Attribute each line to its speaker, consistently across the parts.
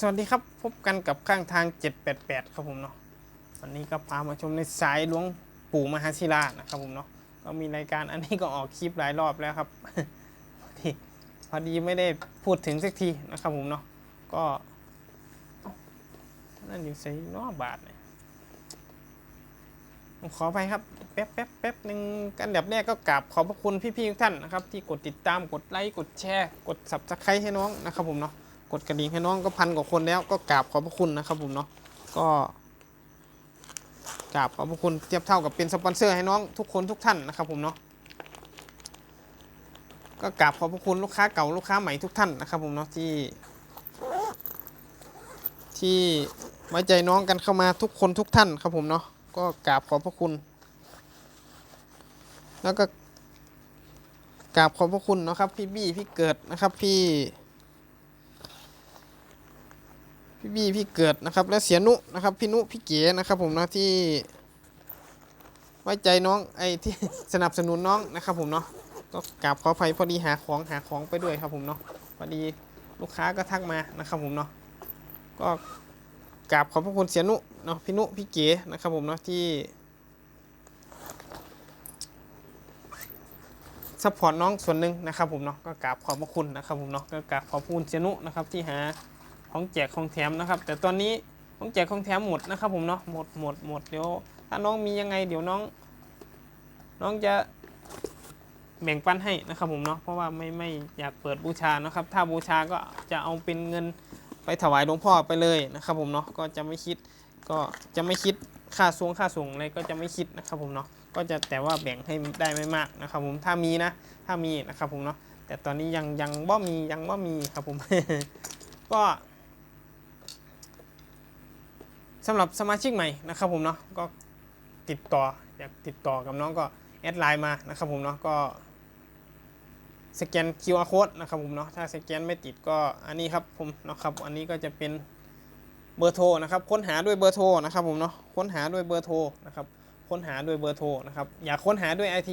Speaker 1: สวัสดีครับ พบกันกับข้างทาง 788 ครับผมเนาะวันนี้ก็พามาชมในสายหลวงปู่มหาศิลานะครับผมเนาะก็มีรายการอันนี้ก็ออกคลิปหลายรอบแล้วครับพอดีพอดีไม่ได้พูดถึงสักทีนะครับผมเนาะก็ นั่นอยู่ใส่นอบาทเนี่ยผมขอไปครับ แป๊บแป๊บแป๊บหนึ่งกันดับแรกก็กราบขอบพระคุณพี่ๆทุกท่านนะครับ ที่กดติดตามกดไลค์กดแชร์ กด subscribe ให้น้องนะครับผมเนาะ กดกระดิ่งให้น้องก็พันกว่าคนแล้วก็กราบขอบพระคุณนะครับผมเนาะก็กราบขอบพระคุณเทียบเท่ากับเป็นสปอนเซอร์ให้น้องทุกคนทุกท่านนะครับผมเนาะก็กราบขอบพระคุณลูกค้าเก่าลูกค้าใหม่ทุกท่านนะครับผมเนาะที่ ที่ไว้ใจน้องกันเข้ามาทุกคนทุกท่านครับผมเนาะก็กราบขอบพระคุณ แล้วก็กราบขอบพระคุณเนาะครับพี่บี้พี่เกิดนะครับพี่ พี่บี้พี่เกิดนะครับ และเสียนุนะครับ พี่นุพี่เก๋นะครับผมนะที่ ไว้ใจน้องไอ้ที่สนับสนุนน้องนะครับผมเนาะก็กราบขออภัยพอดีหาของหาของไปด้วยครับผมเนาะพอดีลูกค้าก็ทักมานะครับผมเนาะก็กราบขอบพระคุณเสียนุเนาะพี่นุพี่เก๋นะครับผมเนาะที่ซัพพอร์ตน้องส่วนหนึ่งนะครับผมเนาะก็กราบขอบพระคุณนะครับผมเนาะก็กราบขอบคุณเสียนุนะครับที่หา ของแจกของแถมนะครับ แต่ตอนนี้ของแจกของแถมหมดนะครับผมเนาะหมดหมดหมดเดี๋ยวถ้าน้องมียังไงเดี๋ยวน้อง น้องจะแบ่งปันให้นะครับผมเนาะเพราะว่าไม่ไม่อยากเปิดบูชานะครับ ถ้าบูชาก็จะเอาเป็นเงินไปถวายหลวงพ่อไปเลยนะครับผมเนาะก็จะไม่คิดก็จะไม่คิดค่าส่งค่าส่งอะไรก็จะไม่คิดนะครับผมเนาะก็จะแต่ว่าแบ่งให้ได้ไม่มากนะครับผมถ้ามีนะถ้ามีนะครับผมเนาะแต่ตอนนี้ยังยังบ่มียังบ่มีครับผมก็ สำหรับสมาชิกใหม่นะครับผมเนาะก็ติดต่ออยากติดต่อกับน้องก็แอดไลน์มานะครับผมเนาะก็สแกน QR code นะครับผมเนาะถ้าสแกนไม่ติดก็อันนี้ครับผมเนาะครับอันนี้ก็จะเป็นเบอร์โทรนะครับค้นหาด้วยเบอร์โทรนะครับผมเนาะค้นหาด้วยเบอร์โทรนะครับค้นหาด้วยเบอร์โทรนะครับอย่าค้นหาด้วย IT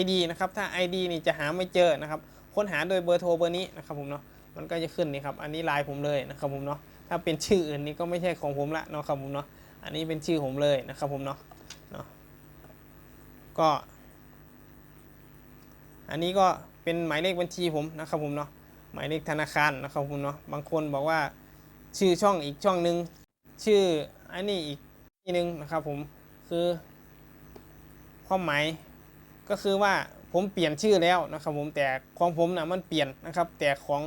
Speaker 1: ID นะครับถ้า ID นี่จะหาไม่เจอนะครับค้นหาด้วยเบอร์โทรเบอร์นี้นะครับผมเนาะมันก็จะขึ้นนี่ครับอันนี้ไลน์ผมเลยนะครับผมเนาะ ถ้าเป็นชื่ออื่นนี่ก็ไม่ใช่ของผมละเนาะครับผมเนาะอันนี้เป็นชื่อผมเลยนะครับผมเนาะเนาะก็ อันนี้ก็เป็นหมายเลขบัญชีผมนะครับผมเนาะหมายเลขธนาคารนะครับผมเนาะบางคนบอกว่าชื่อช่องอีกช่องหนึ่งชื่ออันนี้อีกที่หนึ่งนะครับผมคือความหมายก็คือว่าผมเปลี่ยนชื่อแล้วนะครับผมแต่ของผมนะมันเปลี่ยนนะครับ แต่ของ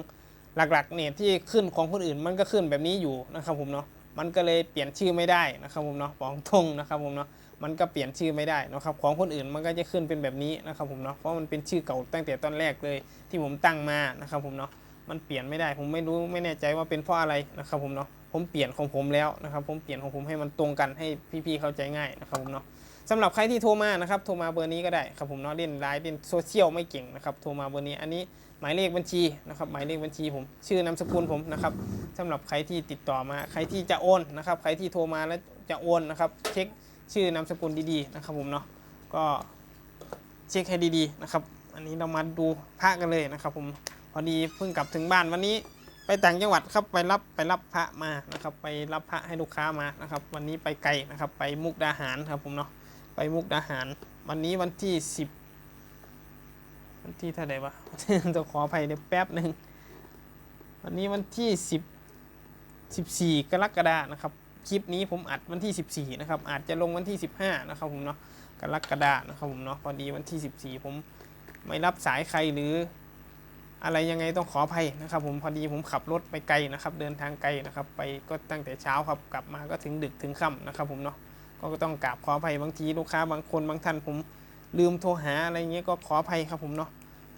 Speaker 1: หลักๆเนี่ยที่ขึ้นของคนอื่นมันก็ขึ้นแบบนี้อยู่นะครับผมเนาะมันก็เลยเปลี่ยนชื่อไม่ได้นะครับผมเนาะบอกตรงนะครับผมเนาะมันก็เปลี่ยนชื่อไม่ได้นะครับของคนอื่นมันก็จะขึ้นเป็นแบบนี้นะครับผมเนาะเพราะมันเป็นชื่อเก่าตั้งแต่ตอนแรกเลยที่ผมตั้งมานะครับผมเนาะมันเปลี่ยนไม่ได้ ผมไม่รู้ไม่แน่ใจว่าเป็นเพราะอะไรนะครับผมเนาะผมเปลี่ยนของผมแล้วนะครับผมเปลี่ยนของผมให้มันตรงกันให้พี่ๆเข้าใจง่ายนะครับผมเนาะสำหรับใครที่โทรมานะครับโทรมาเบอร์นี้ก็ได้ครับผมเนาะเล่นไลน์เล่นโซเชียลไม่เก่งนะครับโทรมาเบอร์นี้อันนี้ หมายเลขบัญชีนะครับหมายเลขบัญชีผมชื่อนามสกุลผมนะครับสำหรับใครที่ติดต่อมาใครที่จะโอนนะครับใครที่โทรมาแล้วจะโอนนะครับเช็คชื่อนามสกุลดีๆนะครับผมเนาะก็เช็คให้ดีๆนะครับอันนี้เรามาดูพระกันเลยนะครับผมพอดีเพิ่งกลับถึงบ้านวันนี้ไปต่างจังหวัดครับไปรับไปรับพระมานะครับไปรับพระให้ลูกค้ามานะครับวันนี้ไปไกลนะครับไปมุกดาหารครับผมเนาะไปมุกดาหาร วันนี้วันที่ 10 วันที่เท่าไหร่วะต้องขออภัยเดี๋ยแป๊บหนึ่งวันนี้วันที่สิบสิบสี่กรกฎานะครับ คลิปนี้ผมอัดวันที่สิบสี่นะครับ อาจจะลงวันที่สิบห้านะครับผมเนาะ กรกฎานะครับผมเนาะ พอดีวันที่สิบสี่ผมไม่รับสายใครหรือ อะไรยังไงต้องขออภัยนะครับผมพอดีผมขับรถไปไกลนะครับ เดินทางไกลนะครับ ไปก็ตั้งแต่เช้าครับ กลับมาก็ถึงดึกถึงค่ำนะครับผมเนาะ ก็ต้องกราบขออภัยบางทีลูกค้าบางคนบางท่านผมลืมโทรหาอะไรเงี้ยก็ขออภัยครับผมเนาะ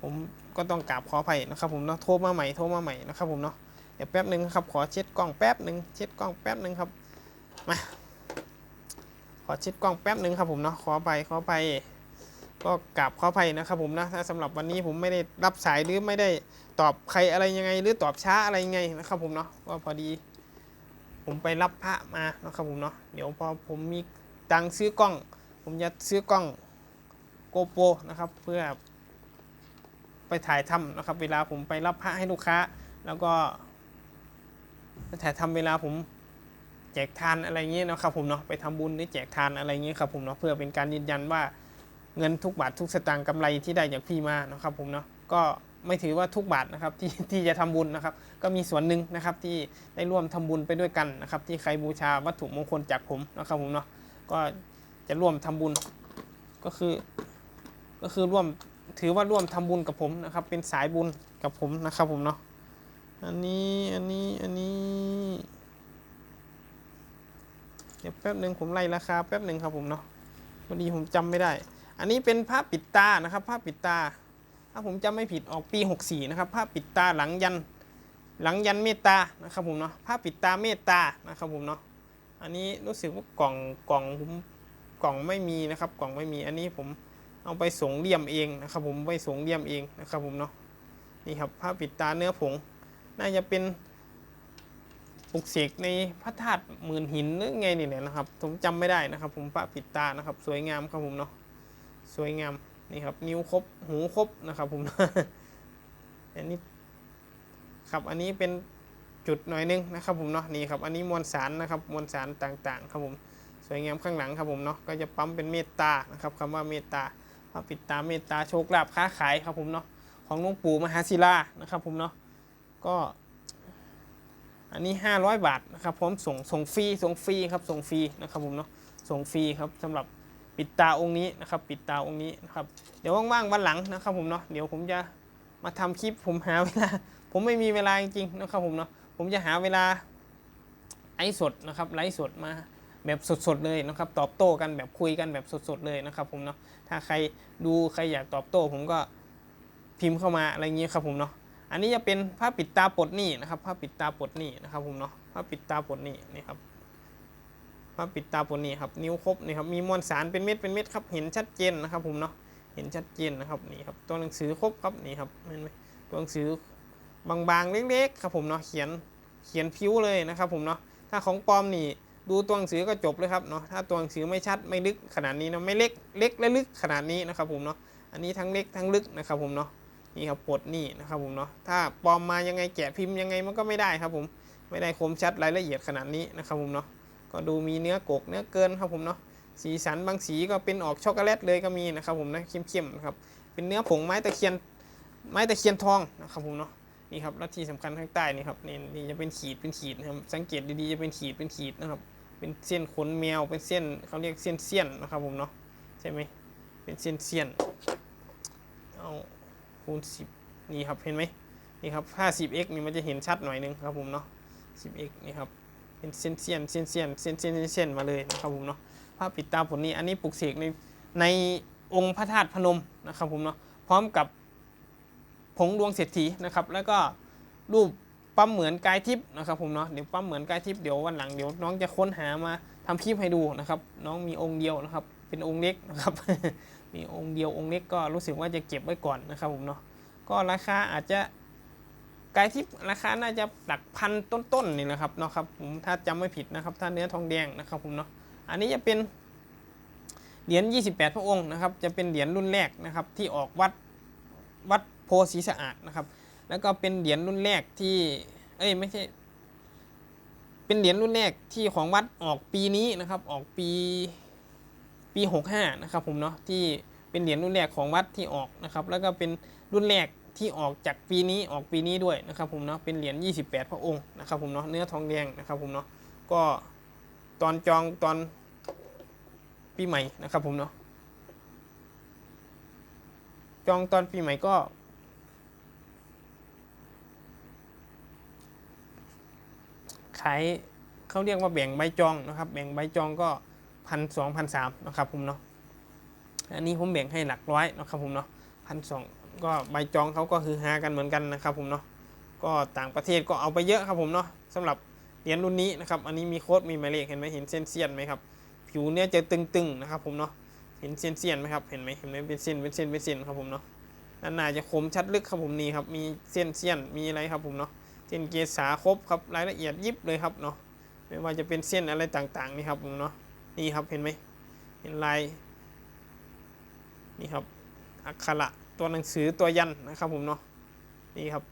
Speaker 1: ผมก็ต้องกราบขออภัยนะครับผมเนาะโทรมาใหม่โทรมาใหม่นะครับผมเนาะเดี๋ยวแป๊บหนึ่งครับขอเช็ดกล้องแป๊บหนึ่งเช็ดกล้องแป๊บหนึ่งครับมาขอเช็ดกล้องแป๊บหนึ่งครับผมเนาะขออภัยขออภัยก็กราบขออภัยนะครับผมนะถ้าสำหรับวันนี้ผมไม่ได้รับสายหรือไม่ได้ตอบใครอะไรยังไง หรือตอบช้าอะไรยังไงนะครับผมเนาะก็พอดี ผมไปรับพระมานะครับผมเนาะเดี๋ยวพอผมมีตังซื้อกล้อง ผมจะซื้อกล้องโกโปรนะครับ เพื่อ ไปถ่ายทำนะครับ เวลาผมไปรับพระให้ลูกค้า แล้วก็แต่ทำเวลาผมแจกทานอะไรเงี้ยนะครับผมเนาะไปทำบุญหรือแจกทานอะไรเงี้ยครับผมเนาะเพื่อเป็นการยืนยันว่าเงินทุกบาททุกสตางค์กำไรที่ได้จากพี่มานะครับผมเนาะก็ไม่ถือว่าทุกบาทนะครับที่ที่จะทำบุญนะครับ ก็มีส่วนหนึ่งนะครับที่ได้ร่วมทำบุญไปด้วยกันนะครับ ที่ใครบูชาวัตถุมงคลจากผมนะครับผมเนาะก็จะร่วมทำบุญก็คือ ก็คือร่วม ถือว่าร่วมทำบุญกับผมนะครับ เป็นสายบุญกับผมนะครับผมเนาะอันนี้อันนี้อันนี้ เดี๋ยวแป๊บหนึ่งผมไล่ราคาแป๊บหนึ่งครับผมเนาะพอดีผมจำไม่ได้ อันนี้เป็นผ้าปิดตานะครับผ้าปิดตา ถ้าผมจำไม่ผิดออกปี 64 นะครับผ้าปิดตาหลังยันหลังยันเมตตานะครับผมเนาะผ้าปิดตาเมตตานะครับผมเนาะอันนี้รู้สึกว่ากล่องกล่องผมกล่องไม่มีนะครับ กล่องไม่มีอันนี้ผม เอาไปสงเลี่ยมเองนะครับผมไปสงเลี่ยมเองนะครับผมเนาะนี่ครับผ้าปิดตาเนื้อผง น่าจะเป็นปลุกเสกในพระธาตุหมื่นหินหรือไงนี่แหละนะครับผมจำไม่ได้นะครับ ผมผ้าปิดตานะครับ สวยงามครับผมเนาะสวยงามนี่ครับ นิ้วครบหูครบนะครับ ผมอันนี้ครับอันนี้เป็นจุดหน่อยนึงนะครับผมเนาะนี่ครับอันนี้มวลสารนะครับมวลสารต่างๆ ครับผมสวยงามข้างหลังครับผมเนาะก็จะปั๊มเป็นเมตตานะครับคำว่าเมตตา พระปิดตาเมตตาโชคลาภค้าขายครับผมเนาะของหลวงปู่มหาศิลานะครับผมเนาะก็อันนี้ 500 บาทนะครับพร้อมส่งส่งฟรีส่งฟรีครับส่งฟรีนะครับผมเนาะส่งฟรีครับสำหรับปิดตาองค์นี้นะครับปิดตาองค์นี้นะครับเดี๋ยวว่างๆวันหลังนะครับผมเนาะเดี๋ยวผมจะมาทำคลิปผมหาเวลา ผมไม่มีเวลาจริงๆนะครับผมเนาะผมจะหาเวลาไลฟ์สดนะครับไลฟ์สดมา แบบสดๆเลยนะครับ ตอบโต้กันแบบคุยกันแบบสดๆเลยนะครับ ผมเนาะถ้าใครดูใครอยากตอบโต้ ผมก็พิมพ์เข้ามาอะไรอย่างนี้ครับผมเนาะอันนี้จะเป็นผ้าปิดตาปลดหนี้นะครับผ้าปิดตาปลดหนี้นะครับผมเนาะผ้าปิดตาปลดหนี้นี่ครับผ้าปิดตาปลดหนี้ครับนิ้วครบนี่ครับมีมวลสารเป็นเม็ดเป็นเม็ดครับเห็นชัดเจนนะครับผมเนาะเห็นชัดเจนนะครับนี่ครับตัวหนังสือครบครับนี่ครับเห็นไหมตัวหนังสือบางๆเล็กๆครับผมเนาะเขียนเขียนพิ้วเลยนะครับผมเนาะถ้าของปลอมนี่ ดูตัวหนังสือก็จบเลยครับเนาะถ้าตัวหนังสือไม่ชัดไม่ลึกขนาดนี้เนาะไม่เล็กเล็กและลึกขนาดนี้นะครับผมเนาะอันนี้ทั้งเล็กทั้งลึกนะครับผมเนาะนี่ครับปลดนี่นะครับผมเนาะถ้าปลอมมายังไงแกะพิมพ์ยังไงมันก็ไม่ได้ครับผมไม่ได้คมชัดรายละเอียดขนาดนี้นะครับผมเนาะก็ดูมีเนื้อกกเนื้อเกินครับผมเนาะสีสันบางสีก็เป็นออกช็อกโกแลตเลยก็มีนะครับผมนะเข้มๆนะครับเป็นเนื้อผงไม้ตะเคียนไม้ตะเคียนทองนะครับผมเนาะนี่ครับแล้วที่สำคัญข้างใต้นี่ครับนี่นี่จะเป็นขีดเป็นขีดนะครับสังเกตดีๆจะเป็นขีดเป็นขีดนะครับ เป็นเส้นขนแมว เป็นเส้นเขาเรียกเส้นเสี้ยนนะครับผมเนาะใช่ไหมเป็นเส้นเสี้ยนเอาคูณสิบนี่ครับเห็นไหมนี่ครับถ้า 10x นี่มันจะเห็นชัดหน่อยนึงครับผมเนาะ 10x นี่ครับเป็นเส้นเสี้ยนเส้นเสี้ยนเส้นเส้นเส้นมาเลยนะครับผมเนาะภาพปิดตาผลนี้อันนี้ปลุกเสกในในองค์พระธาตุพนมนะครับผมเนาะพร้อมกับผงดวงเศรษฐีนะครับแล้วก็รูป ปั๊มเหมือนกายทิพย์นะครับผมเนาะเดี๋ยวปั๊มเหมือนกายทิพย์เดี๋ยววันหลังเดี๋ยวน้องจะค้นหามาทำคลิปให้ดูนะครับ น้องมีองค์เดียวนะครับ เป็นองค์เล็กนะครับ มีองค์เดียวองค์เล็กก็รู้สึกว่าจะเก็บไว้ก่อนนะครับผมเนาะก็ราคาอาจจะกายทิพย์ราคาน่าจะหลักพันต้นๆนี่แหละครับเนาะครับผมถ้าจำไม่ผิดนะครับ ถ้าเนื้อทองแดงนะครับผมเนาะอันนี้จะเป็นเหรียญ 28 พระองค์นะครับ จะเป็นเหรียญรุ่นแรกนะครับที่ออกวัดวัดโพสีสะอาดนะครับ แล้วก็เป็นเหรียญรุ่นแรกที่ เอ้ยไม่ใช่ เป็นเหรียญรุ่นแรกที่ของวัดออกปีนี้นะครับ ออกปีปี 65 นะครับผมเนาะที่เป็นเหรียญรุ่นแรกของวัดที่ออกนะครับ แล้วก็เป็นรุ่นแรกที่ออกจากปีนี้ออกปีนี้ด้วยนะครับผมเนาะเป็นเหรียญ28 พระองค์นะครับผมเนาะเนื้อทองแดงนะครับผมเนาะก็ตอนจองตอนปีใหม่นะครับผมเนาะจองตอนปีใหม่ก็ ขายเขาเรียกว่าแบ่งใบจองนะครับ แบ่งใบจองก็พันสองพันสามนะครับผมเนาะอันนี้ผมแบ่งให้หลักร้อยนะครับผมเนาะพันสองก็ใบจองเขาก็คือฮากันเหมือนกันนะครับผมเนาะก็ต่างประเทศก็เอาไปเยอะครับผมเนาะสำหรับเหรียญรุ่นนี้นะครับ อันนี้มีโค้ดมีหมายเลขเห็นไหมเห็นเส้นเสี้ยนไหมครับ ผิวเนี่ยจะตึงๆนะครับผมเนาะ เห็นเส้นเสี้ยนไหมครับ เห็นไหมเห็นไหมเป็นเส้นเป็นเส้นเป็นเส้นครับผมเนาะด้านหน้าจะคมชัดลึกครับผมนี่ครับ มีเส้นเสี้ยนมีอะไรครับผมเนาะ เส้นเกษาครบครับรายละเอียดยิบเลยครับเนาะไม่ว่าจะเป็นเส้นอะไรต่างๆนี่ครับผมเนาะนี่ครับเห็นไหมเห็นลายนี่ครับอักขระตัวหนังสือตัวยันนะครับผมเนาะนี่ครับ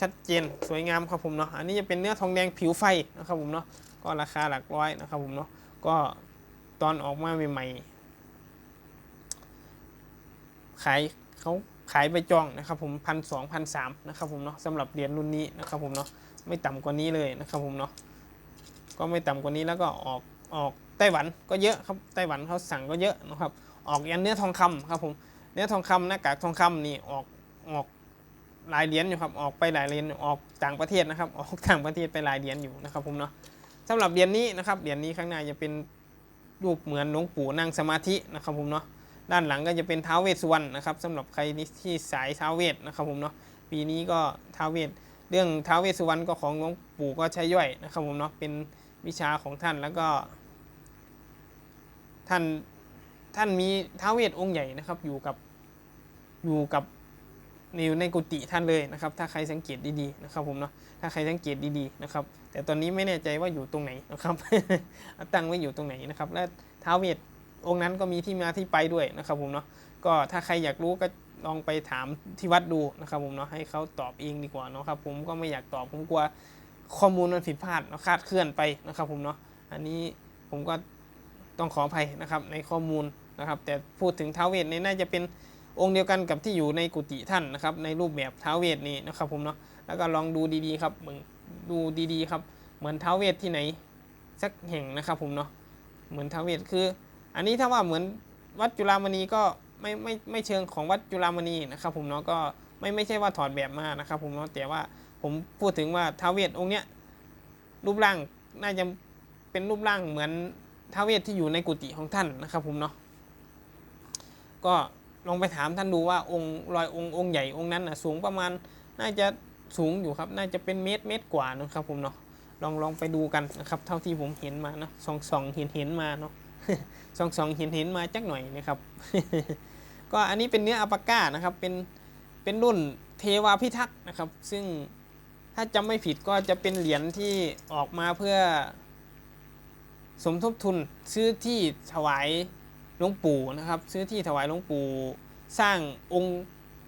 Speaker 1: ชัดเจนสวยงามครับผมเนาะอันนี้จะเป็นเนื้อทองแดงผิวไฟนะครับผมเนาะก็ราคาหลักร้อยนะครับผมเนาะก็ตอนออกมาใหม่ๆขายเขา ขายไปจองนะครับผมพันสองพันสามนะครับผมเนาะสำหรับเหรียญรุ่นนี้นะครับผมเนาะไม่ต่ำกว่านี้เลยนะครับผมเนาะก็ไม่ต่ำกว่านี้แล้วก็ออกออกไต้หวันก็เยอะครับไต้หวันเขาสั่งก็เยอะนะครับออกยันเนื้อทองคำครับผมเนื้อทองคำหน้ากากทองคำนี่ออกออกหลายเหรียญอยู่ครับออกไปหลายเหรียญออกต่างประเทศนะครับ ออกต่างประเทศไปหลายเหรียญอยู่นะครับผมเนาะสำหรับเหรียญนี้นะครับเหรียญนี้ข้างหน้าจะเป็นรูปเหมือนหลวงปู่นั่งสมาธินะครับผมเนาะ ด้านหลังก็จะเป็นท้าวเวสสุวรรณนะครับสำหรับใครที่สายท้าวเวสนะครับผมเนาะปีนี้ก็ท้าวเวสเรื่องท้าวเวสสุวรรณก็ของหลวงปู่ก็ใช้ย่อยนะครับผมเนาะเป็นวิชาของท่านแล้วก็ ท่านท่านมีท้าวเวสองค์ใหญ่นะครับ อยู่กับอยู่กับอยู่ในกุฏิท่านเลยนะครับ ถ้าใครสังเกตดีๆนะครับผมเนาะถ้าใครสังเกตดีๆนะครับ แต่ตอนนี้ไม่แน่ใจว่าอยู่ตรงไหนนะครับตั้งไว้อยู่ตรงไหนนะครับ และท้าวเวท องค์นั้นก็มีที่มาที่ไปด้วยนะครับผมเนาะก็ถ้าใครอยากรู้ก็ลองไปถามที่วัดดูนะครับผมเนาะให้เขาตอบเองดีกว่าเนาะครับผมก็ไม่อยากตอบผมกลัวข้อมูลมันผิดพลาดนะคาดเคลื่อนไปนะครับผมเนาะอันนี้ผมก็ต้องขออภัยนะครับในข้อมูลนะครับ แต่พูดถึงท้าวเวทเนี่ยน่าจะเป็นองค์เดียวกันกับที่อยู่ในกุฏิท่านนะครับ ในรูปแบบท้าวเวทนี้นะครับผมเนาะแล้วก็ลองดูดีๆครับมึงดูดีๆครับ เหมือนท้าวเวทที่ไหนสักแห่งนะครับผมเนาะเหมือนท้าวเวทคือ อันนี้ถ้าว่าเหมือนวัดจุฬามณีก็ไม่ไม่ไม่เชิงของวัดจุฬามณีนะครับผมเนาะก็ไม่ไม่ใช่ว่าถอดแบบมานะครับผมเนาะแต่ว่าผมพูดถึงว่าท้าวเวทองค์เนี้ยรูปร่างน่าจะเป็นรูปร่างเหมือนท้าวเวทที่อยู่ในกุฏิของท่านนะครับผมเนาะก็ลองไปถามท่านดูว่าองค์รอยองค์องค์ใหญ่องค์นั้นนะสูงประมาณน่าจะสูงอยู่ครับ น่าจะเป็นเมตรเมตรกว่านะครับผมเนาะลองลองไปดูกันนะครับ เท่าที่ผมเห็นมาเนาะสองสองเห็นเห็นมาเนาะ สองสองเห็นเห็นมาจักหน่อยนะครับ ก็อันนี้เป็นเนื้ออัปาก้านะครับ เป็น เป็นรุ่นเทวาพิทักษ์นะครับ ซึ่งถ้าจำไม่ผิดก็จะเป็นเหรียญที่ออกมาเพื่อ สมทบทุนซื้อที่ถวายหลวงปู่นะครับ ซื้อที่ถวายหลวงปู่สร้างองค์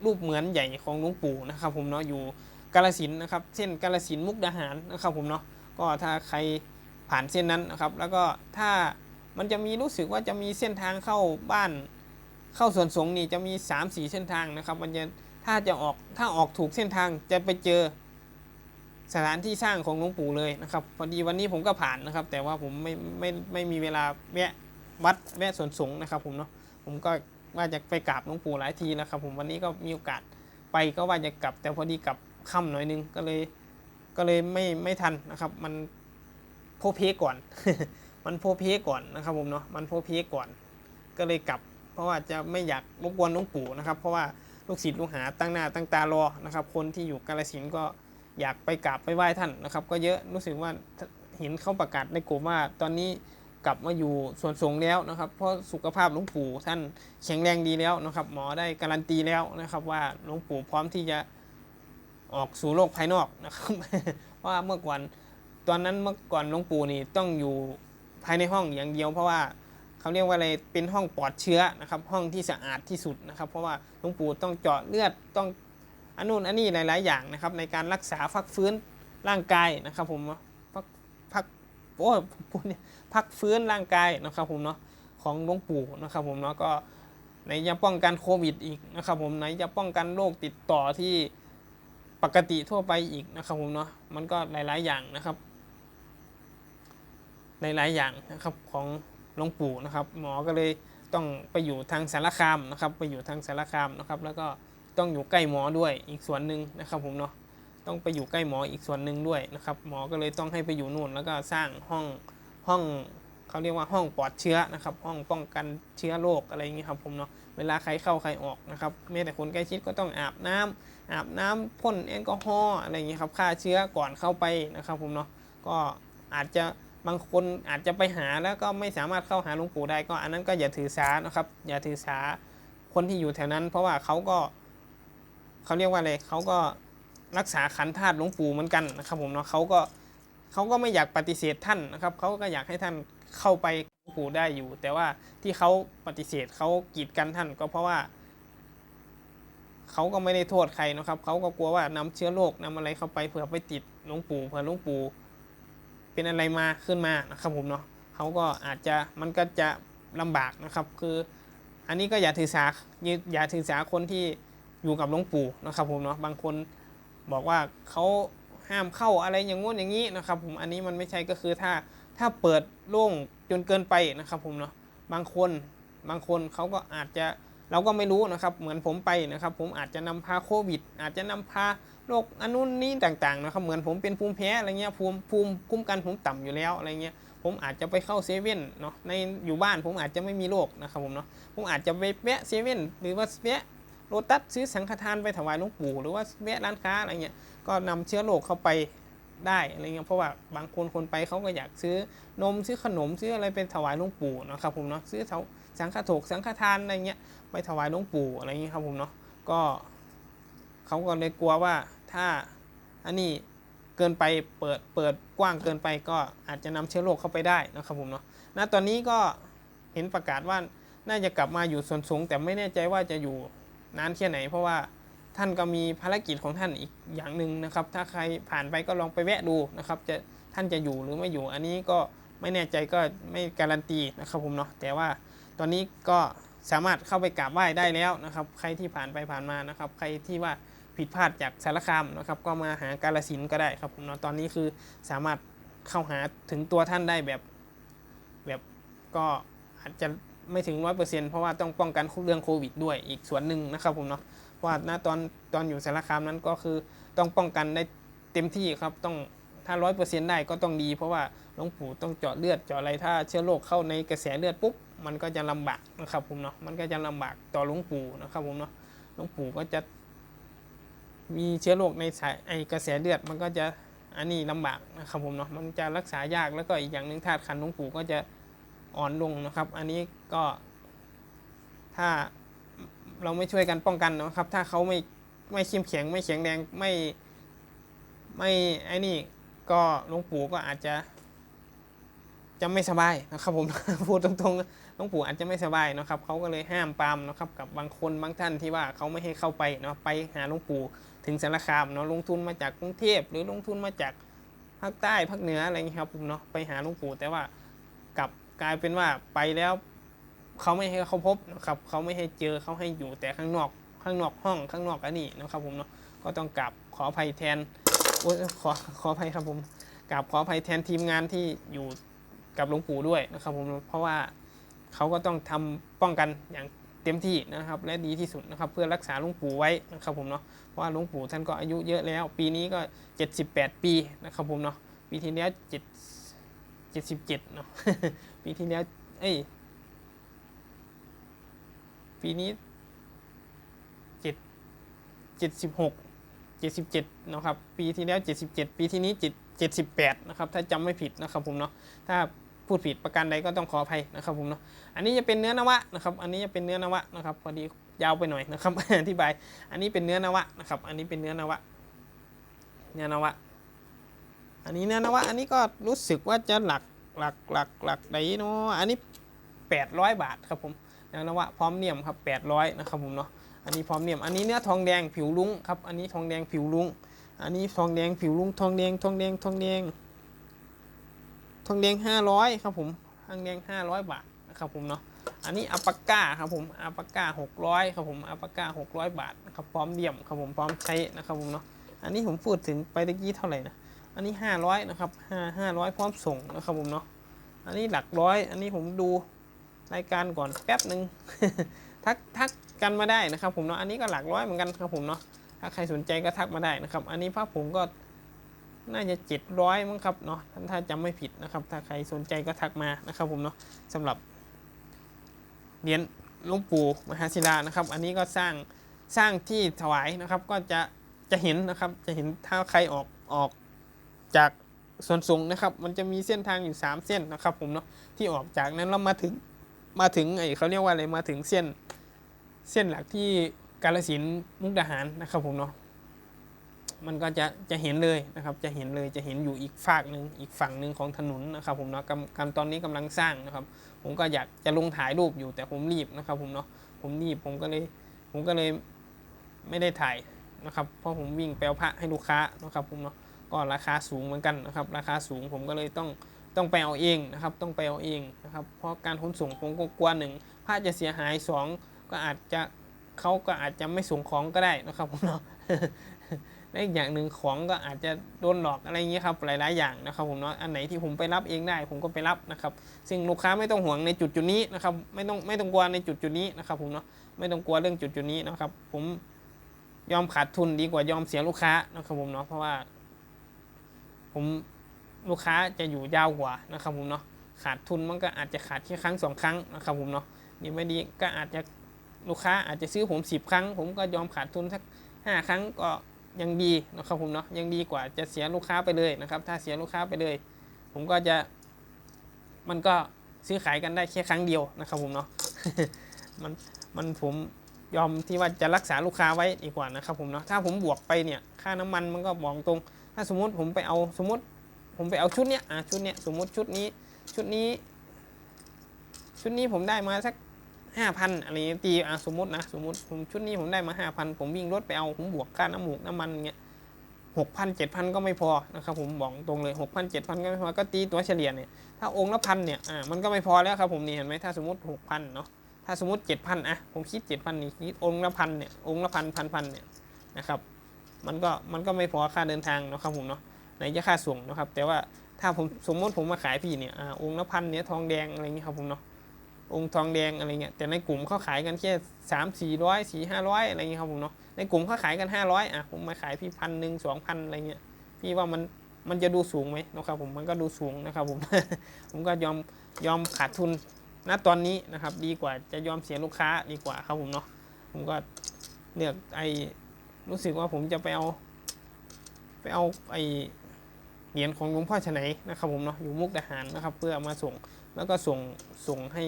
Speaker 1: รูปเหมือนใหญ่ของหลวงปู่นะครับ ผมเนาะอยู่กาลสินนะครับเส้นกาลสินมุกดาหารนะครับผมเนาะก็ถ้าใครผ่านเส้นนั้นนะครับ แล้วก็ถ้า มันจะมีรู้สึกว่าจะมีเส้นทางเข้าบ้านเข้าสวนสงนี่จะมี 3-4 เส้นทางนะครับ มันจะถ้าจะออกถ้าออกถูกเส้นทางจะไปเจอสถานที่สร้างของหลวงปู่เลยนะครับพอดีวันนี้ผมก็ผ่านนะครับ แต่ว่าผมไม่ไม่ไม่มีเวลาแวะวัดแวะสวนสงนะครับ ผมเนาะผมก็ว่าจะไปกราบหลวงปู่หลายทีแล้วครับ ผมวันนี้ก็มีโอกาสไปก็ว่าจะกลับ แต่พอดีกลับค่ำหน่อยนึงก็เลยก็เลยไม่ไม่ทันนะครับ มันโพเพก่อน มันโพเพก่อนนะครับผมเนาะมันโพเพก่อน ก็เลยกลับ เพราะว่าจะไม่อยากรบกวนหลวงปู่นะครับ เพราะว่าลูกศิษย์ลูกหาตั้งหน้าตั้งตารอนะครับ คนที่อยู่กาลสินก็อยากไปกราบไปไหว้ท่านนะครับ ก็เยอะรู้สึกว่าเห็นเขาประกาศในกลุ่มว่า ตอนนี้กลับมาอยู่ส่วนสงแล้วนะครับ เพราะสุขภาพหลวงปู่ท่านแข็งแรงดีแล้วนะครับ หมอได้การันตีแล้วนะครับว่าหลวงปู่พร้อมที่จะออกสู่โลกภายนอกนะครับว่าเมื่อก่อนตอนนั้นเมื่อก่อนหลวงปู่นี่ต้องอยู่ ภายในห้องอย่างเดียว เพราะว่าเขาเรียกว่าอะไรเป็นห้องปลอดเชื้อนะครับ ห้องที่สะอาดที่สุดนะครับ เพราะว่าหลวงปู่ต้องเจาะเลือดต้องอันนู้นอันนี้หลาย ๆ อย่างนะครับ ในการรักษาพักฟื้นร่างกายนะครับ ผมพักพักโอ้ผมพูดเนี่ยพักฟื้นร่างกายนะครับ ผมเนาะของหลวงปู่นะครับผมเนาะก็ไหนจะป้องกันโควิดอีกนะครับ ผมไหนจะป้องกันโรคติดต่อที่ปกติทั่วไปอีกนะครับผมเนาะมันก็หลาย ๆ อย่างนะครับ หลายๆอย่างนะครับของหลวงปู่นะครับ หมอก็เลยต้องไปอยู่ทางสารคามนะครับ ไปอยู่ทางสารคามนะครับ แล้วก็ต้องอยู่ใกล้หมอด้วยอีกส่วนหนึ่งนะครับผมเนาะต้องไปอยู่ใกล้หมออีกส่วนหนึ่งด้วยนะครับ หมอก็เลยต้องให้ไปอยู่นู่นแล้วก็สร้างห้องห้องเขาเรียกว่าห้องปลอดเชื้อนะครับ ห้องป้องกันเชื้อโรคอะไรอย่างนี้ครับผมเนาะเวลาใครเข้าใครออกนะครับแม้แต่คนใกล้ชิดก็ต้องอาบน้ำอาบน้ำพ่นแอลกอฮอล์อะไรอย่างนี้ครับฆ่าเชื้อก่อนเข้าไปนะครับผมเนาะก็อาจจะ บางคนอาจจะไปหาแล้วก็ไม่สามารถเข้าหาหลวงปู่ได้ก็อันนั้นก็อย่าถือสานะครับ อย่าถือสาคนที่อยู่แถวนั้น เพราะว่าเขาก็เขาเรียกว่าอะไรเขาก็รักษาขันธาตุหลวงปู่เหมือนกันนะครับผมเนาะเขาก็เขาก็ไม่อยากปฏิเสธท่านนะครับเขาก็อยากให้ท่านเข้าไปหลวงปู่ได้อยู่ แต่ว่าที่เขาปฏิเสธเขากีดกันท่านก็เพราะว่าเขาก็ไม่ได้โทษใครนะครับเขาก็กลัวว่านำเชื้อโรคนำอะไรเข้าไปเผื่อไปติดหลวงปู่เผื่อหลวงปู่ เป็นอะไรมาขึ้นมานะครับผมเนาะเขาก็อาจจะมันก็จะลำบากนะครับ คืออันนี้ก็อย่าถือสาอย่าถือสาคนที่อยู่กับหลวงปู่นะครับผมเนาะบางคนบอกว่าเขาห้ามเข้าอะไรอย่างงู้นอย่างนี้นะครับ ผมอันนี้มันไม่ใช่ก็คือถ้าถ้าเปิดโล่งจนเกินไปนะครับ ผมเนาะบางคนบางคนเขาก็อาจจะเราก็ไม่รู้นะครับ เหมือนผมไปนะครับ ผมอาจจะนำพาโควิด อาจจะนำพา โรคอันนู้นนี้ต่างๆนะครับเหมือนผมเป็นภูมิแพ้อะไรเงี้ยภูมิภูมิคุ้มกันผมต่ำอยู่แล้วอะไรเงี้ยผมอาจจะไปเข้าเซเว่นเนาะในอยู่บ้านผมอาจจะไม่มีโรคนะครับผมเนาะผมอาจจะไปแวะเซเว่นหรือว่าแวะโรตัสซื้อสังฆทานไปถวายหลวงปู่หรือว่าแวะร้านค้าอะไรเงี้ยก็นำเชื้อโรคเข้าไปได้อะไรเงี้ยเพราะว่าบางคนคนไปเขาก็อยากซื้อนมซื้อขนมซื้ออะไรเป็นถวายหลวงปู่นะครับผมเนาะซื้อสังฆโถกสังฆทานอะไรเงี้ยไปถวายหลวงปู่อะไรอย่างนี้ครับผมเนาะก็ เขาก็เลยกลัวว่าถ้าอันนี้เกินไปเปิดเปิดกว้างเกินไปก็อาจจะนำเชื้อโรคเข้าไปได้นะครับผมเนาะณตอนนี้ก็เห็นประกาศว่าน่าจะกลับมาอยู่ส่วนสูง แต่ไม่แน่ใจว่าจะอยู่นานแค่ไหน เพราะว่าท่านก็มีภารกิจของท่านอีกอย่างหนึ่งนะครับ ถ้าใครผ่านไปก็ลองไปแวะดูนะครับ จะท่านจะอยู่หรือไม่อยู่ อันนี้ก็ไม่แน่ใจก็ไม่การันตีนะครับผมเนาะแต่ว่าตอนนี้ก็สามารถเข้าไปกราบไหว้ได้แล้วนะครับ ใครที่ผ่านไปผ่านมานะครับ ใครที่ว่า ผิดพลาดจากสารคามนะครับ ก็มาหากาลสินก็ได้ครับผมเนาะตอนนี้คือสามารถเข้าหาถึงตัวท่านได้แบบแบบก็อาจจะไม่ถึงร้อยเปอร์เซ็นต์เพราะว่าต้องป้องกันเรื่องโควิดด้วยอีกส่วนหนึ่งนะครับผมเนาะเพราะว่าณตอนตอนอยู่สารคามนั้นก็คือต้องป้องกันได้เต็มที่ครับต้องถ้าร้อยเปอร์เซ็นต์ได้ก็ต้องดี เพราะว่าหลวงปู่ต้องเจาะเลือดเจาะอะไรถ้าเชื้อโรคเข้าในกระแสเลือดปุ๊บมันก็จะลำบากนะครับผมเนาะมันก็จะลำบากต่อหลวงปู่นะครับผมเนาะหลวงปู่ก็จะ มีเชื้อโรคในสายไอกระแสเลือดมันก็จะอันนี้ลำบากนะครับผมเนาะมันจะรักษายากแล้วก็อีกอย่างหนึ่งธาตุขันหลวงปู่ก็จะอ่อนลงนะครับ อันนี้ก็ถ้าเราไม่ช่วยกันป้องกันนะครับ ถ้าเขาไม่ไม่เข้มแข็งไม่แข็งแรงไม่ไม่ไอ้นี่ก็หลวงปู่ก็อาจจะ จะไม่สบายนะครับผมพูดตรงๆหลวงปู่อาจจะไม่สบายนะครับเขาก็เลยห้ามปามนะครับกับบางคนบางท่านที่ว่าเขาไม่ให้เข้าไปเนาะไปหาหลวงปู่ถึงสารคามเนาะลงทุนมาจากกรุงเทพหรือลงทุนมาจากภาคใต้ภาคเหนืออะไรอย่างนี้ยครับผมเนาะไปหาหลวงปู่แต่ว่ากลับกลายเป็นว่าไปแล้วเขาไม่ให้เขาพบนะครับเขาไม่ให้เจอเขาให้อยู่แต่ข้างนอกข้างนอกห้องข้างนอกอันนี้นะครับผมเนาะก็ต้องกลับขออภัยแทนขอขออภัยครับผมกราบขออภัยแทนทีมงานที่อยู่ กับหลวงปู่ด้วยนะครับผมเพราะว่าเขาก็ต้องทำป้องกันอย่างเต็มที่นะครับ และดีที่สุดนะครับ เพื่อรักษาหลวงปู่ไว้นะครับผมเนาะเพราะว่าหลวงปู่ท่านก็อายุเยอะแล้ว ปีนี้ก็ 78 ปีนะครับผมเนาะปีที่แล้ว7 77เนาะปีที่แล้วเอ้ยปีนี้7 76 77นะครับปีที่แล้ว 77 ปีที่นี้7 78นะครับถ้าจำไม่ผิดนะครับผมเนาะถ้า พูดผิดประการใดก็ต้องขออภัยนะครับผมเนาะอันนี้จะเป็นเนื้อนวะนะครับอันนี้จะเป็นเนื้อนวะนะครับพอดียาวไปหน่อยนะครับอธิบาย อันนี้เป็นเนื้อนวะนะครับ อันนี้เป็นเนื้อนวะเนื้อนวะ อันนี้เนื้อนวะ อันนี้ก็รู้สึกว่าจะหลักหลักหลักหลักไหนเนาะอันนี้ 800 บาทครับผมเนื้อนวะพร้อมเนียมครับ800นะครับผมเนาะอันนี้พร้อมเนียมอันนี้เนื้อทองแดงผิวลุ้งครับอันนี้ทองแดงผิวลุ้งอันนี้ทองแดงผิวลุ้งทองแดงทองแดงทองแดง ทองแดงห้าร้อยครับผมทองแดงห้าร้อยบาทนะครับผมเนาะอันนี้อัปปาก้าครับผมอัปปาก้าหกร้อยครับผมอัปปาก้าหกร้อยบาทนะครับพร้อมเดี่ยมครับผมพร้อมใช้นะครับผมเนาะอันนี้ผมพูดถึงไปตะกี้เท่าไหร่นะอันนี้ห้าร้อยนะครับห้าห้าร้อยพร้อมส่งนะครับผมเนาะอันนี้หลักร้อย อันนี้ผมดูรายการก่อนแป๊บหนึ่งทักทักกันมาได้นะครับผมเนาะอันนี้ก็หลักร้อยเหมือนกันครับผมเนาะถ้าใครสนใจก็ทักมาได้นะครับ อันนี้พระผงก็ น่าจะเจ็ดร้อยมั้งครับเนาะถ้าจำไม่ผิดนะครับ ถ้าใครสนใจก็ทักมานะครับผมเนาะสำหรับเหรียญหลวงปู่มหาศิลานะครับ อันนี้ก็สร้างสร้างที่ถวายนะครับ ก็จะจะเห็นนะครับ จะเห็นถ้าใครออกออกจากส่วนสูงนะครับ มันจะมีเส้นทางอยู่ 3 เส้นนะครับผมเนาะที่ออกจากนั้นเรามาถึงมาถึงไอ้เขาเรียกว่าอะไรมาถึงเส้นเส้นหลักที่กาลสินมุกดาหารนะครับผมเนาะ มันก็จะจะเห็นเลยนะครับ จะเห็นเลยจะเห็นอยู่อีกฝากหนึ่งอีกฝั่งหนึ่งของถนนนะครับ ผมเนาะกำกำตอนนี้กำลังสร้างนะครับ ผมก็อยากจะลงถ่ายรูปอยู่แต่ผมรีบนะครับ ผมเนาะผมรีบผมก็เลยผมก็เลยไม่ได้ถ่ายนะครับ เพราะผมวิ่งแปลพระให้ลูกค้านะครับ ผมเนาะก็ราคาสูงเหมือนกันนะครับ ราคาสูงผมก็เลยต้องต้องไปเอาเองนะครับ ต้องไปเอาเองนะครับ เพราะการขนส่งผมก็กลัวหนึ่งผ้าจะเสียหายสองก็อาจจะ เขาก็อาจจะไม่ส่งของก็ได้นะครับผมเนาะและอีกอย่างหนึ่งของก็อาจจะโดนหลอกอะไรอย่างเงี้ยครับหลายๆอย่างนะครับผมเนาะอันไหนที่ผมไปรับเองได้ ผมก็ไปรับนะครับซึ่งลูกค้าไม่ต้องห่วงในจุดจุดนี้นะครับไม่ต้องไม่ต้องกลัวในจุดจุดนี้นะครับผมเนาะไม่ต้องกลัวเรื่องจุดจุดนี้นะครับ ผมยอมขาดทุนดีกว่ายอมเสียลูกค้านะครับผมเนาะเพราะว่า ผมลูกค้าจะอยู่ยาวกว่านะครับผมเนาะขาดทุนมันก็อาจจะขาดแค่ครั้งสองครั้งนะครับผมเนาะนี่ไม่ดีก็อาจจะ ลูกค้าอาจจะซื้อผมสิบครั้ง ผมก็ยอมขาดทุนสักห้าครั้งก็ยังดีนะครับผมเนาะยังดีกว่าจะเสียลูกค้าไปเลยนะครับ ถ้าเสียลูกค้าไปเลย ผมก็จะมันก็ซื้อขายกันได้แค่ครั้งเดียวนะครับผมเนาะมันมันผมยอมที่ว่าจะรักษาลูกค้าไว้ดีกว่านะครับผมเนาะถ้าผมบวกไปเนี่ยค่าน้ำมันมันก็บอกตรง ถ้าสมมุติผมไปเอาสมมติผมไปเอาชุดเนี้ยอะชุดเนี้ยสมมติชุดนี้ชุดนี้ ชุดนี้ผมได้มาสัก ห้าพันอะไรเงี้ยตีอะสมมตินะสมมติผมชุดนี้ผมได้มาห้าพันผมวิ่งรถไปเอาผมบวกค่าน้ำหมูกน้ำมันเงี้ยหกพันเจ็ดพันก็ไม่พอนะครับผมบอกตรงเลยหกพันเจ็ดพันก็ไม่พอก็ตีตัวเฉลี่ยเนี่ยถ้าองค์ละพันเนี่ยอะมันก็ไม่พอแล้วครับผมนี่เห็นไหมถ้าสมมติหกพันเนาะถ้าสมมติเจ็ดพันอะผมคิดเจ็ดพันนี่คิดองค์ละพันเนี่ยองค์ละพันพันพันเนี่ยนะครับมันก็มันก็ไม่พอค่าเดินทางนะครับผมเนาะไหนจะค่าส่งนะครับ แต่ว่าถ้าผมสมมติผมมาขายพี่เนี่ยอ่าองค์ละพันเนี่ยทองแดงอะไรเงี้ยครับผมเนาะ องค์ทองแดงอะไรเงี้ยแต่ในกลุ่มเขาขายกันแค่สามสี่ร้อยสี่ห้าร้อยอะไรเงี้ยครับผมเนาะในกลุ่มเขาขายกันห้าร้อยอะผมมาขายพี่พันหนึ่งสองพันอะไรเงี้ยพี่ว่ามันมันจะดูสูงไหมนะครับผมมันก็ดูสูงนะครับผมผมก็ยอมยอมขาดทุนณตอนนี้นะครับดีกว่าจะยอมเสียลูกค้าดีกว่าครับผมเนาะผมก็เลือกไอ้รู้สึกว่าผมจะไปเอาไปเอาไอเหรียญของหลวงพ่อฉไนนะครับผมเนาะอยู่มุกดาหารนะครับ เพื่อมาส่งแล้วก็ส่งส่งให้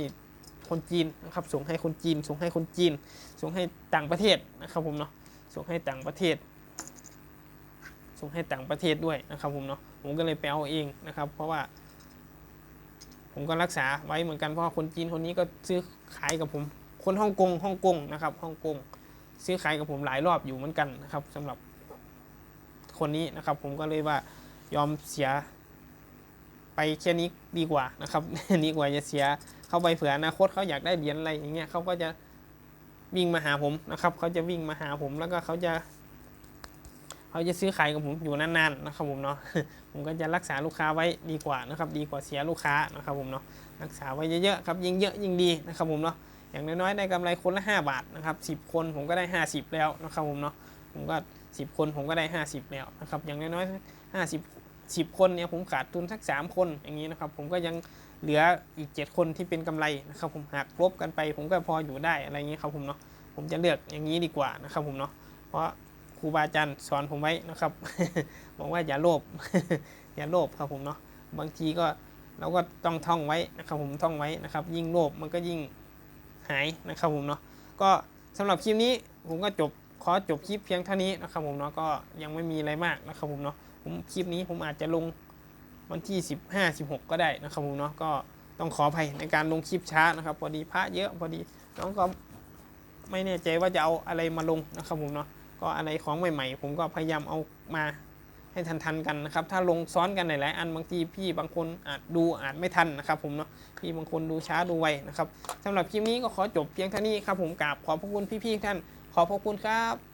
Speaker 1: คนจีนนะครับส่งให้คนจีน ส่งให้คนจีน ส่งให้ต่างประเทศนะครับผมเนาะส่งให้ต่างประเทศ ส่งให้ต่างประเทศด้วยนะครับผมเนาะผมก็เลยไปเอาเองนะครับ เพราะว่า ผมก็รักษาไว้เหมือนกันเพราะคนจีนคนนี้ก็ซื้อขายกับผมคนฮ่องกงฮ่องกงนะครับฮ่องกงซื้อขายกับผมหลายรอบอยู่เหมือนกันนะครับสำหรับคนนี้นะครับ ผมก็เลยว่ายอมเสีย ไปแค่นี้ดีกว่านะครับดีกว่าจะเสียเข้าไปเผื่ออนาคตเขาอยากได้เหรียญอะไรอย่างเงี้ยเขาก็จะวิ่งมาหาผมนะครับเขาจะวิ่งมาหาผมแล้วก็เขาจะเขาจะซื้อขายกับผมอยู่นานๆนะครับผมเนาะผมก็จะรักษาลูกค้าไว้ดีกว่านะครับดีกว่าเสียลูกค้านะครับผมเนาะรักษาไว้เยอะๆครับยิ่งเยอะยิ่งดีนะครับผมเนาะอย่างน้อยๆได้กำไรคนละ 5 บาทนะครับ10 คนผมก็ได้ 50 แล้วนะครับผมเนาะผมก็ 10 คนผมก็ได้ 50 แล้วนะครับอย่างน้อยๆ50 10 คนเนี่ยผมขาดทุนสัก 3 คนอย่างนี้นะครับผมก็ยังเหลืออีก 7 คนที่เป็นกำไรนะครับผมหักลบกันไป ผมก็พออยู่ได้อะไรอย่างนี้ครับผมเนาะผมจะเลือกอย่างนี้ดีกว่านะครับผมเนาะเพราะครูบาอาจารย์สอนผมไว้นะครับบอกว่าอย่าโลภอย่าโลภครับผมเนาะบางทีก็เราก็ต้องท่องไว้นะครับผมท่องไว้นะครับ ยิ่งโลภมันก็ยิ่งหายนะครับผมเนาะก็สำหรับคลิปนี้ผมก็จบขอจบคลิปเพียงเท่านี้นะครับผมเนาะก็ยังไม่มีอะไรมากนะครับผมเนาะ ผมคลิปนี้ผมอาจจะลงวันที่ 15 16 ก็ได้นะครับผมเนาะก็ต้องขออภัยในการลงคลิปช้านะครับพอดีพระเยอะพอดีน้องก็ไม่แน่ใจว่าจะเอาอะไรมาลงนะครับผมเนาะก็อะไรของใหม่ๆ ผมก็พยายามเอามาให้ทันๆกันนะครับ ถ้าลงซ้อนกันหลายๆอันบางทีพี่บางคนอาจดูอาจไม่ทันนะครับ ผมเนาะพี่บางคนดูช้าดูไวนะครับสำหรับคลิปนี้ก็ขอจบเพียงเท่านี้ครับผมกราบขอบพระคุณพี่ๆท่าน ขอบพระคุณครับ